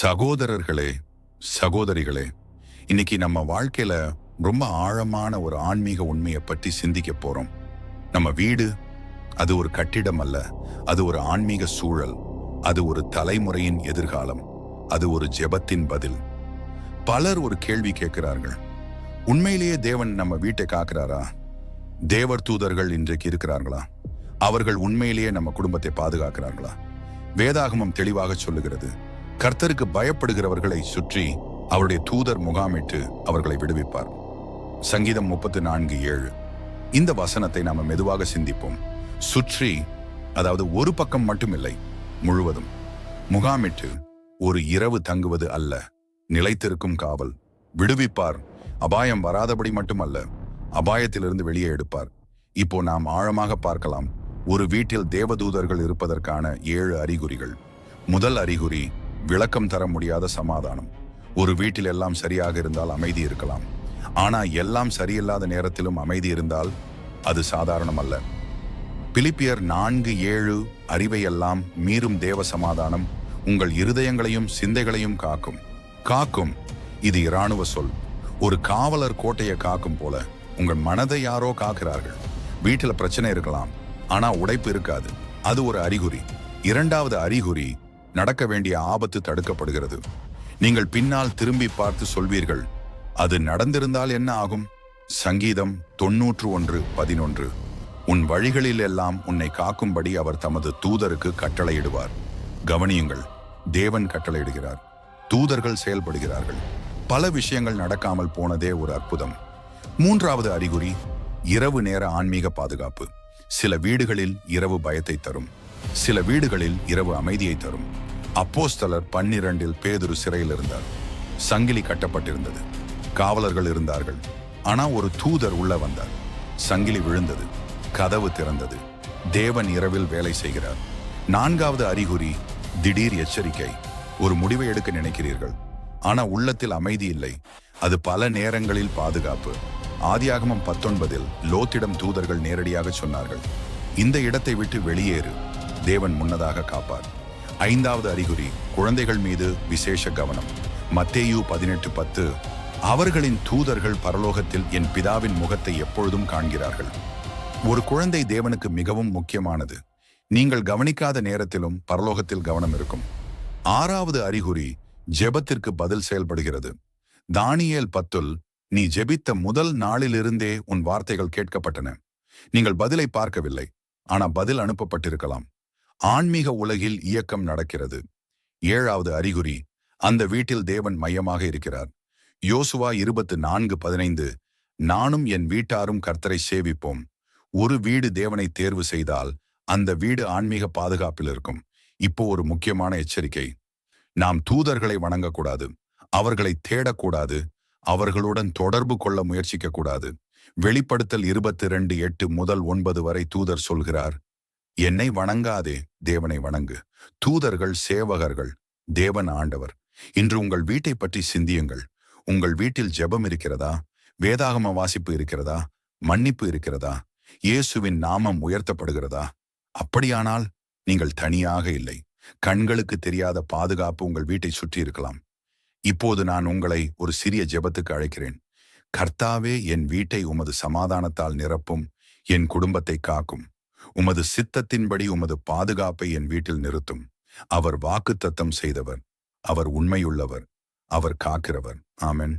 சகோதரர்களே சகோதரிகளே இன்னைக்கு நம்ம வாழ்க்கையில ரொம்ப ஆழமான ஒரு ஆன்மீக உண்மையை பற்றி சிந்திக்க போறோம். நம்ம வீடு அது ஒரு கட்டிடம் அல்ல அது ஒரு ஆன்மீக சூழல் அது ஒரு தலைமுறையின் எதிர்காலம் அது ஒரு ஜெபத்தின் பதில். பலர் ஒரு கேள்வி கேட்கிறார்கள் உண்மையிலேயே தேவன் நம்ம வீட்டை காக்கிறாரா? தேவர் தூதர்கள் இன்றைக்கு இருக்கிறார்களா? அவர்கள் உண்மையிலேயே நம்ம குடும்பத்தை பாதுகாக்கிறார்களா? வேதாகமம் தெளிவாக சொல்லுகிறது கர்த்தருக்கு பயப்படுகிறவர்களை சுற்றி அவருடைய தூதர் முகாமிட்டு அவர்களை விடுவிப்பார். சங்கீதம் முப்பத்து நான்கு ஏழு. இந்த வசனத்தை நாம மெதுவாக சிந்திப்போம். சுற்றி அதாவது ஒரு பக்கம் மட்டுமில்லை முழுவதும். முகாமிட்டு ஒரு இரவு தங்குவது அல்ல. நிலைத்திருக்கும் காவல். விடுவிப்பார். அபாயம் வராதபடி மட்டுமல்ல அபாயத்திலிருந்து வெளியே எடுப்பார். இப்போ நாம் ஆழமாக பார்க்கலாம். ஒரு வீட்டில் தேவதூதர்கள் இருப்பதற்கான ஏழு அறிகுறிகள். முதல் அறிகுறி விளக்கம் தர முடியாத சமாதானம். ஒரு வீட்டில் எல்லாம் சரியாக இருந்தால் அமைதி இருக்கலாம். ஆனா எல்லாம் சரியில்லாத நேரத்திலும் அமைதி இருந்தால் அது சாதாரணம் அல்ல. பிலிப்பியர் நான்கு ஏழு அறிவையெல்லாம் மீறும் தேவ சமாதானம் உங்கள் இருதயங்களையும் சிந்தைகளையும் காக்கும். காக்கும் இது இராணுவ சொல். ஒரு காவலர் கோட்டையை காக்கும் போல உங்கள் மனதை யாரோ காக்கிறார்கள். வீட்டில் பிரச்சனை இருக்கலாம் ஆனா உடைப்பு இருக்காது. அது ஒரு அறிகுறி. இரண்டாவது அறிகுறி நடக்க வேண்டிய ஆபத்து தடுக்கப்படுகிறது. நீங்கள் பின்னால் திரும்பி பார்த்து சொல்வீர்கள் அது நடந்திருந்தால் என்ன ஆகும்? சங்கீதம் தொன்னூற்று ஒன்று பதினொன்று. உன் வழிகளில் எல்லாம் உன்னை காக்கும்படி அவர் தமது தூதருக்கு கட்டளையிடுவார். கவனியுங்கள் தேவன் கட்டளையிடுகிறார் தூதர்கள் செயல்படுகிறார்கள். பல விஷயங்கள் நடக்காமல் போனதே ஒரு அற்புதம். மூன்றாவது அறிகுறி இரவு நேர ஆன்மீக பாதுகாப்பு. சில வீடுகளில் இரவு பயத்தை தரும். சில வீடுகளில் இரவு அமைதியை தரும். அப்போஸ்தலர் பன்னிரண்டில் பேதுரு சிறையில் இருந்தார். சங்கிலி கட்டப்பட்டிருந்தது. காவலர்கள் இருந்தார்கள். ஆனா ஒரு தூதர் உள்ள வந்தார். சங்கிலி விழுந்தது. கதவு திறந்தது. தேவன் இரவில் வேலை செய்கிறார். நான்காவது அறிகுறி திடீர் எச்சரிக்கை. ஒரு முடிவை எடுக்க நினைக்கிறீர்கள். ஆனா உள்ளத்தில் அமைதி இல்லை. அது பல நேரங்களில் பாதுகாப்பு. ஆதியாகமம் பத்தொன்பதில் லோத்திடம் தூதர்கள் நேரடியாக சொன்னார்கள். இந்த இடத்தை விட்டு வெளியேறு. தேவன் முன்னதாக காப்பார். ஐந்தாவது அறிகுறி குழந்தைகள் மீது விசேஷ கவனம். மத்தேயு பதினெட்டு பத்து அவர்களின் தூதர்கள் பரலோகத்தில் என் பிதாவின் முகத்தை எப்பொழுதும் காண்கிறார்கள். ஒரு குழந்தை தேவனுக்கு மிகவும் முக்கியமானது. நீங்கள் கவனிக்காத நேரத்திலும் பரலோகத்தில் கவனம் இருக்கும். ஆறாவது அறிகுறி ஜெபத்திற்கு பதில் செயல்படுகிறது. தானியேல் பத்துல் நீ ஜெபித்த முதல் நாளிலிருந்தே உன் வார்த்தைகள் கேட்கப்பட்டன. நீங்கள் பதிலை பார்க்கவில்லை ஆனா பதில் அனுப்பப்பட்டிருக்கலாம். ஆன்மீக உலகில் இயக்கம் நடக்கிறது. ஏழாவது அறிகுறி அந்த வீட்டில் தேவன் மையமாக இருக்கிறார். யோசுவா இருபத்து நான்கு பதினைந்து நானும் என் வீட்டாரும் கர்த்தரை சேவிப்போம். ஒரு வீடு தேவனை தேர்வு செய்தால் அந்த வீடு ஆன்மீக பாதுகாப்பில் இருக்கும். இப்போ ஒரு முக்கியமான எச்சரிக்கை. நாம் தூதர்களை வணங்கக்கூடாது. அவர்களை தேடக்கூடாது. அவர்களுடன் தொடர்பு கொள்ள முயற்சிக்க கூடாது வெளிப்படுத்தல் இருபத்தி ரெண்டு எட்டு முதல் ஒன்பது வரை தூதர் சொல்கிறார். என்னை வணங்காதே தேவனை வணங்கு. தூதர்கள் சேவகர்கள் தேவன் ஆண்டவர். இன்று உங்கள் வீட்டை பற்றி சிந்தியுங்கள். உங்கள் வீட்டில் ஜெபம் இருக்கிறதா? வேதாகம வாசிப்பு இருக்கிறதா? மன்னிப்பு இருக்கிறதா? இயேசுவின் நாமம் உயர்த்தப்படுகிறதா? அப்படியானால் நீங்கள் தனியாக இல்லை. கண்களுக்கு தெரியாத பாதுகாப்பு உங்கள் வீட்டை சுற்றி இருக்கலாம். இப்போது நான் உங்களை ஒரு சிறிய ஜெபத்துக்கு அழைக்கிறேன். கர்த்தாவே என் வீட்டை உமது சமாதானத்தால் நிரப்பும் என் குடும்பத்தை காக்கும். உமது சித்தத்தின்படி உமது பாதுகாப்பை என் வீட்டில் நிறுத்தும். அவர் வாக்குத்தத்தம் செய்தவர். அவர் உண்மையுள்ளவர். அவர் காக்கிறவர். ஆமென்.